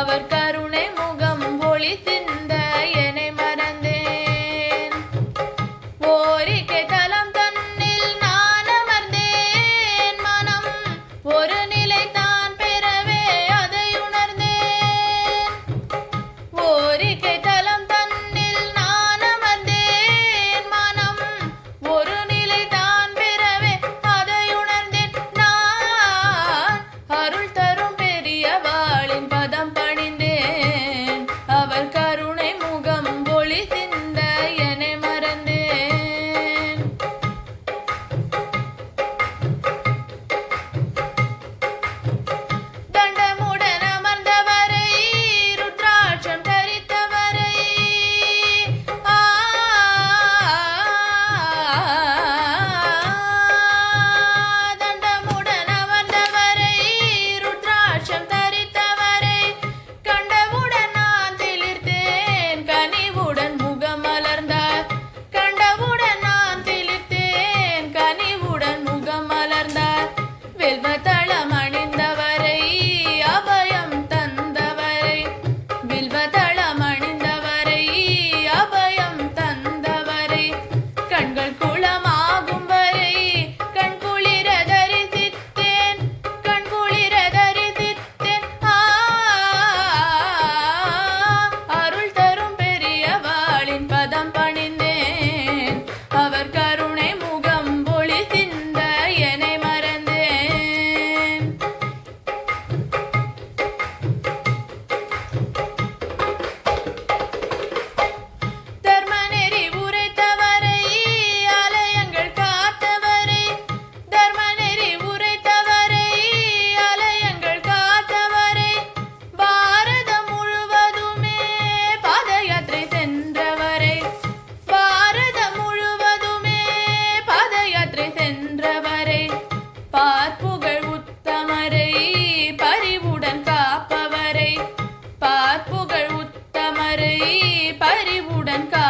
அவர் கருணை முகம் ஒளி திந்த என்னை மறந்தேன். ஓரிக்கை தலை பறிவுடன் கா